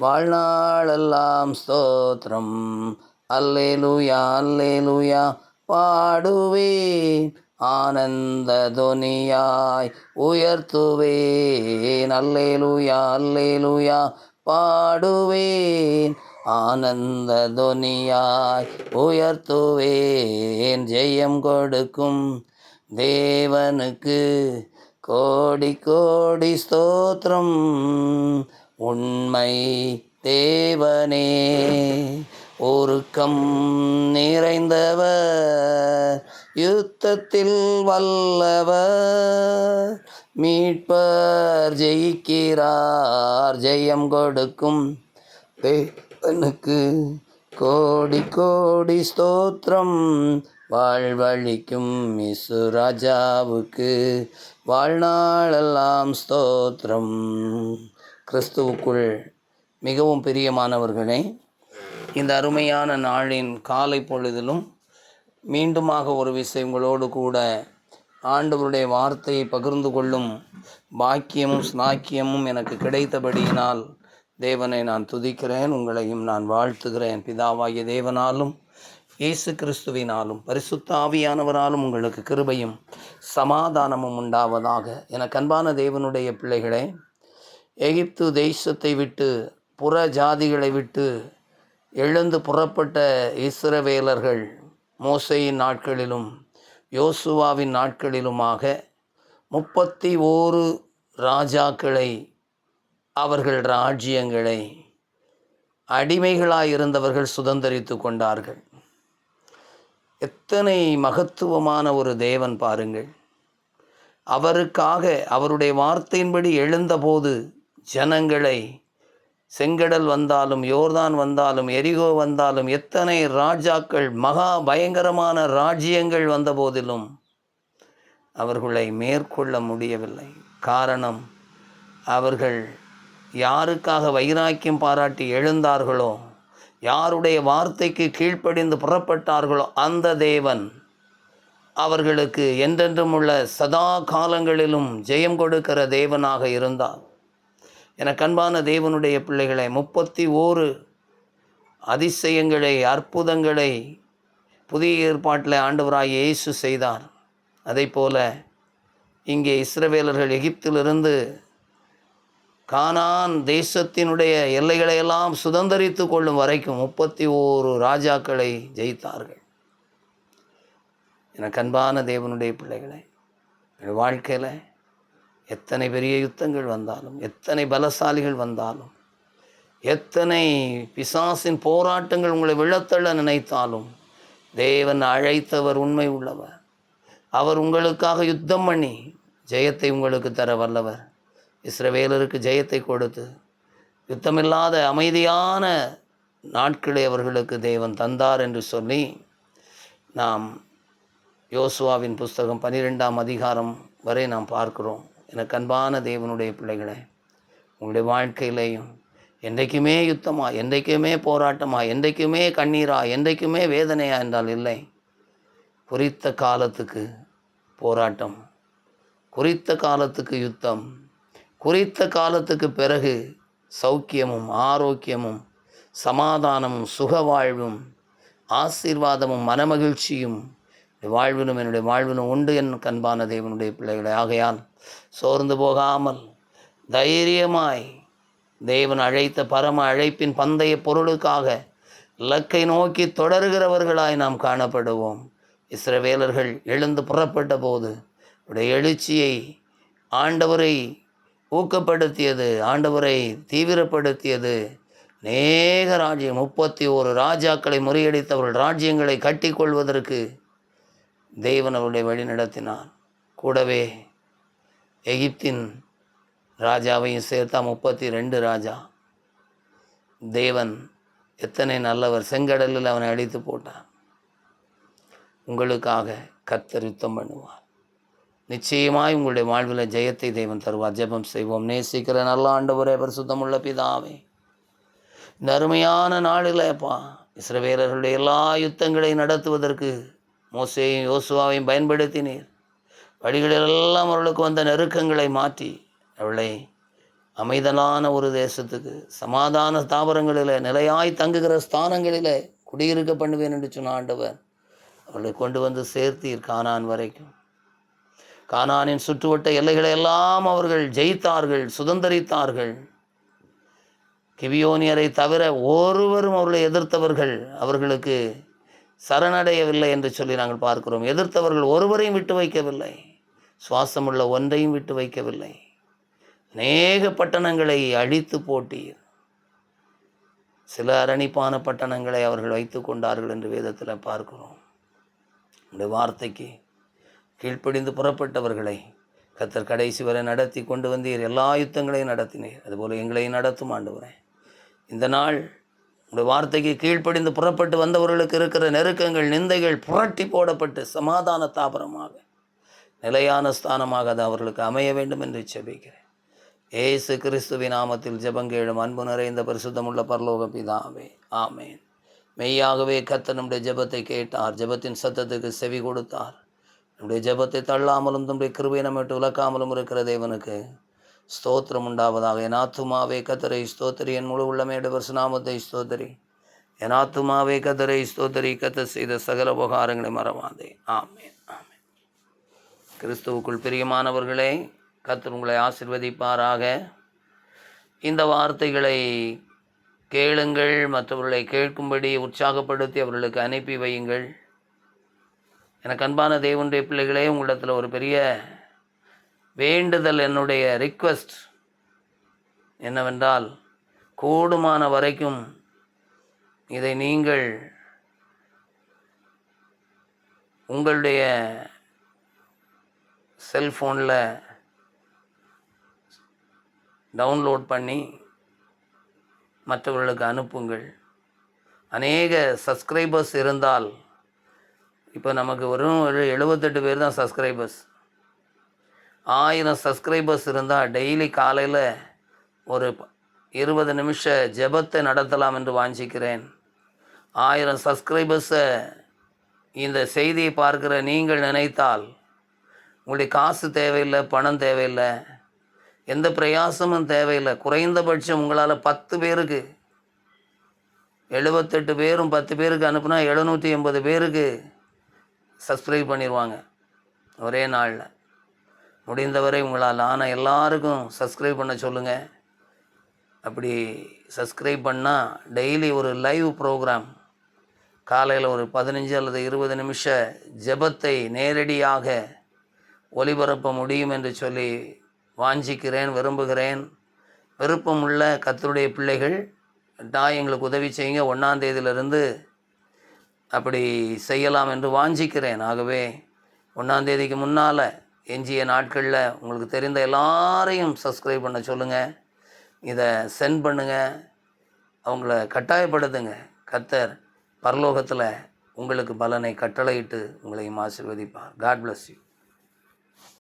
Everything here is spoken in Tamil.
வாழ்நாளெல்லாம் ஸ்தோத்திரம். அல்லேலூயா அல்லேலூயா பாடுவேன். ஆனந்த துனியாய் உயர்த்துவேன். அல்லேலூயா அல்லேலூயா பாடுவேன். ஆனந்த துனியாய் உயர்த்துவேன். ஜெயம் கொடுக்கும் தேவனுக்கு கோடி கோடி ஸ்தோத்திரம். உண்மை தேவனே ஒருக்கம் நிறைந்தவர் யுத்தத்தில் வல்லவர் மீட்பர் ஜெயிக்கிறார் ஜெயம் கொடுக்கும் தேவனுக்கு கோடி கோடி ஸ்தோத்திரம். வாழ்வழிக்கும் மிசு ராஜாவுக்கு வாழ்நாளெல்லாம் ஸ்தோத்திரம். கிறிஸ்துவுக்குள் மிகவும் பிரியமானவர்களே இந்த அருமையான நாளின் காலை பொழுதிலும் மீண்டுமாக ஒரு விஷயம் உங்களோடு கூட ஆண்டவருடைய வார்த்தையை பகிர்ந்து கொள்ளும் பாக்கியமும் ஸ்நாக்கியமும் எனக்கு கிடைத்தபடியினால் தேவனை நான் துதிக்கிறேன் உங்களையும் நான் வாழ்த்துகிறேன். பிதாவாகிய தேவனாலும் இயேசு கிறிஸ்துவினாலும் பரிசுத்த ஆவியானவராலும் உங்களுக்கு கிருபையும் சமாதானமும் உண்டாவதாக. எனக்கு அன்பான தேவனுடைய பிள்ளைகளே எகிப்து தேசத்தை விட்டு புற ஜாதிகளை விட்டு எழுந்து புறப்பட்ட இஸ்ரவேலர்கள் மோசையின் நாட்களிலும் யோசுவாவின் நாட்களிலுமாக முப்பத்தி ஓரு ராஜாக்களை அவர்கள் ராஜ்யங்களை அடிமைகளாயிருந்தவர்கள் சுதந்திரித்து கொண்டார்கள். எத்தனை மகத்துவமான ஒரு தேவன் பாருங்கள். அவருக்காக அவருடைய வார்த்தையின்படி எழுந்தபோது ஜனங்களை செங்கடல் வந்தாலும் யோர்தான் வந்தாலும் எரிகோ வந்தாலும் எத்தனை ராஜாக்கள் மகா பயங்கரமான ராஜ்யங்கள் வந்த போதிலும் அவர்களை மேற்கொள்ள முடியவில்லை. காரணம் அவர்கள் யாருக்காக வைராக்கியம் பாராட்டி எழுந்தார்களோ யாருடைய வார்த்தைக்கு கீழ்ப்படிந்து புறப்பட்டார்களோ அந்த தேவன் அவர்களுக்கு என்றென்றும் உள்ள சதா காலங்களிலும் ஜெயம் கொடுக்கிற தேவனாக இருந்தார். என கண்பான தேவனுடைய பிள்ளைகளை முப்பத்தி ஓரு அதிசயங்களை அற்புதங்களை புதிய ஏற்பாட்டில் ஆண்டவராக இயேசு செய்தார். அதே போல இங்கே இஸ்ரவேலர்கள் எகிப்திலிருந்து கானான் தேசத்தினுடைய எல்லைகளையெல்லாம் சுதந்திரித்து கொள்ளும் வரைக்கும் முப்பத்தி ஓரு ராஜாக்களை ஜெயித்தார்கள். எனக்கு அன்பான தேவனுடைய பிள்ளைகளை என் வாழ்க்கையில் எத்தனை பெரிய யுத்தங்கள் வந்தாலும் எத்தனை பலசாலிகள் வந்தாலும் எத்தனை பிசாசின் போராட்டங்கள் உங்களை விழத்தள்ள நினைத்தாலும் தேவன் அழைத்தவர் உண்மை உள்ளவர். அவர் உங்களுக்காக யுத்தம் பண்ணி ஜெயத்தை உங்களுக்கு தர வல்லவர். இஸ்ரவேலருக்கு ஜெயத்தை கொடுத்து யுத்தமில்லாத அமைதியான நாட்களை அவர்களுக்கு தேவன் தந்தார் என்று சொல்லி நாம் யோசுவாவின் புஸ்தகம் பன்னிரெண்டாம் அதிகாரம் வரை நாம் பார்க்கிறோம். எனக்கு அன்பான தேவனுடைய பிள்ளைகளே உங்களுடைய வாழ்க்கையிலையும் என்றைக்குமே யுத்தமா என்றைக்குமே போராட்டமா என்றைக்குமே கண்ணீரா என்றைக்குமே வேதனையா என்றால் இல்லை. குறித்த காலத்துக்கு போராட்டம் குறித்த காலத்துக்கு யுத்தம் குறித்த காலத்துக்கு பிறகு சௌக்கியமும் ஆரோக்கியமும் சமாதானமும் சுகவாழ்வும் ஆசீர்வாதமும் மனமகிழ்ச்சியும் வாழ்வினும் என்னுடைய வாழ்வினும் உண்டு என் கண்பான தேவனுடைய பிள்ளைகளை. ஆகையால் சோர்ந்து போகாமல் தைரியமாய் தேவன் அழைத்த பரம அழைப்பின் பந்தய பொருளுக்காக இலக்கை நோக்கி தொடர்கிறவர்களாய் நாம் காணப்படுவோம். இஸ்ரவேலர்கள் எழுந்து புறப்பட்ட போது உடைய எழுச்சியை ஆண்டவரை ஊக்கப்படுத்தியது ஆண்டவரை தீவிரப்படுத்தியது. நேக ராஜ்யம் முப்பத்தி ஓரு ராஜாக்களை முறியடித்தவர்கள் ராஜ்யங்களை கட்டிக்கொள்வதற்கு தெய்வன் அவருடைய வழி நடத்தினார். கூடவே எகிப்தின் ராஜாவையும் சேர்த்தா முப்பத்தி ரெண்டு ராஜா. தேவன் எத்தனை நல்லவர் செங்கடலில் அவனை அடித்து போட்டான். உங்களுக்காக கத்தர் யுத்தம் பண்ணுவார். நிச்சயமாய் உங்களுடைய வாழ்வில் ஜெயத்தை தெய்வம் தருவார். ஜெபம் செய்வோம். நேசிக்கிற நல்ல ஆண்டவரே பரிசுத்தமுள்ள பிதாவே. இந்த அருமையான நாளிலேப்பா இஸ்ரவேலர்களுடைய எல்லா யுத்தங்களையும் நடத்துவதற்கு மோசையும் யோசுவாவையும் பயன்படுத்தினீர். வழிகளிலெல்லாம் அவர்களுக்கு வந்த நெருக்கங்களை மாற்றி அவளை அமைதலான ஒரு தேசத்துக்கு சமாதான தாவரங்களில் நிலையாய் தங்குகிற ஸ்தானங்களில் குடியிருக்க பண்ணுவேன் என்று சொன்ன ஆண்டவர் அவர்களை கொண்டு வந்து சேர்த்தீர் கானான் வரைக்கும். கானானின் சுற்றுவட்ட எல்லைகளை எல்லாம் அவர்கள் ஜெயித்தார்கள் சுதந்தரித்தார்கள். கிவியோனியரை தவிர ஒருவரும் அவர்களை எதிர்த்தவர்கள் அவர்களுக்கு சரணடையவில்லை என்று சொல்லி நாங்கள் பார்க்கிறோம். எதிர்த்தவர்கள் ஒருவரையும் விட்டு வைக்கவில்லை. சுவாசமுள்ள ஒன்றையும் விட்டு வைக்கவில்லை. அநேக பட்டணங்களை அழித்து போட்டீர். சில அரணிப்பான பட்டணங்களை அவர்கள் வைத்து கொண்டார்கள் என்று வேதத்தில் பார்க்கிறோம். இந்த வார்த்தைக்கு கீழ்ப்படிந்து புறப்பட்டவர்களை கத்தர் கடைசி வரை நடத்தி கொண்டு வந்தீர். எல்லா யுத்தங்களையும் நடத்தினீர். அதுபோல் எங்களையும் நடத்தும் ஆண்டவரே. இந்த நாள் உடைய வார்த்தைக்கு கீழ்ப்படிந்து புறப்பட்டு வந்தவர்களுக்கு இருக்கிற நெருக்கங்கள் நிந்தைகள் புரட்டி போடப்பட்டு சமாதான தாபரமாக நிலையான ஸ்தானமாக அது அவர்களுக்கு அமைய வேண்டும் என்று செபிக்கிறேன். ஏசு கிறிஸ்துவின் நாமத்தில் ஜெபங்கேழும் அன்பு நிறைந்த பரிசுத்தமுள்ள பரலோக பிதாவே ஆமேன். மெய்யாகவே கத்த நம்முடைய ஜெபத்தை கேட்டார். ஜெபத்தின் சத்தத்துக்கு செவி கொடுத்தார். நம்முடைய ஜெபத்தை தள்ளாமலும் நம்முடைய கிருபை நம்மிட்டு உலக்காமலும் இருக்கிற தேவனுக்கு ஸ்தோத்திரம் உண்டாவதாக. என் ஆத்துமாவே கத்தரை ஸ்தோத்திரி. என் முழு உள்ளமேடு பரிசுநாமத்தை ஸ்தோத்திரி. என் ஆத்துமாவே கத்தரை ஸ்தோத்திரி. கத்த செய்த சகல உபகாரங்களை மறவாதே. ஆமேன் ஆமேன். கிறிஸ்துவுக்குள் பிரியமானவர்களே கத்தர் உங்களை ஆசிர்வதிப்பாராக. இந்த வார்த்தைகளை கேளுங்கள் மற்றவர்களை கேட்கும்படி உற்சாகப்படுத்தி அவர்களுக்கு அனுப்பி வையுங்கள். எனக்கு அன்பான தேவனுடைய பிள்ளைகளே உங்களிடத்தில் ஒரு பெரிய வேண்டுதல் என்னுடைய ரிக்வெஸ்ட் என்னவென்றால் கூடுமான வரைக்கும் இதை நீங்கள் உங்களுடைய செல்ஃபோனில் டவுன்லோட் பண்ணி மற்றவர்களுக்கு அனுப்புங்கள். அநேக சப்ஸ்கிரைபர்ஸ் இருந்தால் இப்போ நமக்கு வெறும் ஒரு எழுபத்தெட்டு பேர் தான் சப்ஸ்கிரைபர்ஸ். ஆயிரம் சப்ஸ்கிரைபர்ஸ் இருந்தால் டெய்லி காலையில் ஒரு இருபது நிமிஷ ஜெபத்தை நடத்தலாம் என்று வாஞ்சிக்கிறேன். ஆயிரம் சப்ஸ்கிரைபர்ஸை இந்த செய்தியை பார்க்கிற நீங்கள் நினைத்தால் உங்களுடைய காசு தேவையில்லை பணம் தேவையில்லை எந்த பிரயாசமும் தேவையில்லை. குறைந்தபட்சம் உங்களால் பத்து பேருக்கு எழுபத்தெட்டு பேரும் பத்து பேருக்கு அனுப்புனா எழுநூற்றி எண்பது பேருக்கு சப்ஸ்கிரைப் பண்ணிடுவாங்க ஒரே நாளில். முடிந்தவரை உங்களால் ஆனால் எல்லாருக்கும் சப்ஸ்கிரைப் பண்ண சொல்லுங்கள் அப்படி சப்ஸ்கிரைப் பண்ணால் டெய்லி ஒரு லைவ் ப்ரோக்ராம் காலையில் ஒரு பதினஞ்சு அல்லது இருபது நிமிஷ ஜெபத்தை நேரடியாக ஒளிபரப்ப முடியும் என்று சொல்லி வாஞ்சிக்கிறேன் விரும்புகிறேன். விருப்பமுள்ள கத்தருடைய பிள்ளைகள் தாய் எங்களுக்கு உதவி செய்யுங்க. ஒன்றாந்தேதியிலிருந்து அப்படி செய்யலாம் என்று வாஞ்சிக்கிறேன். ஆகவே ஒன்றாந்தேதிக்கு முன்னால் எஞ்சிய நாட்களில் உங்களுக்கு தெரிந்த எல்லாரையும் சப்ஸ்கிரைப் பண்ண சொல்லுங்கள் இதை சென்ட் பண்ணுங்கள் அவங்கள கட்டாயப்படுத்துங்க. கத்தர் பரலோகத்தில் உங்களுக்கு பலனை கட்டளையிட்டு உங்களையும் ஆசிர்வதிப்பார். God bless you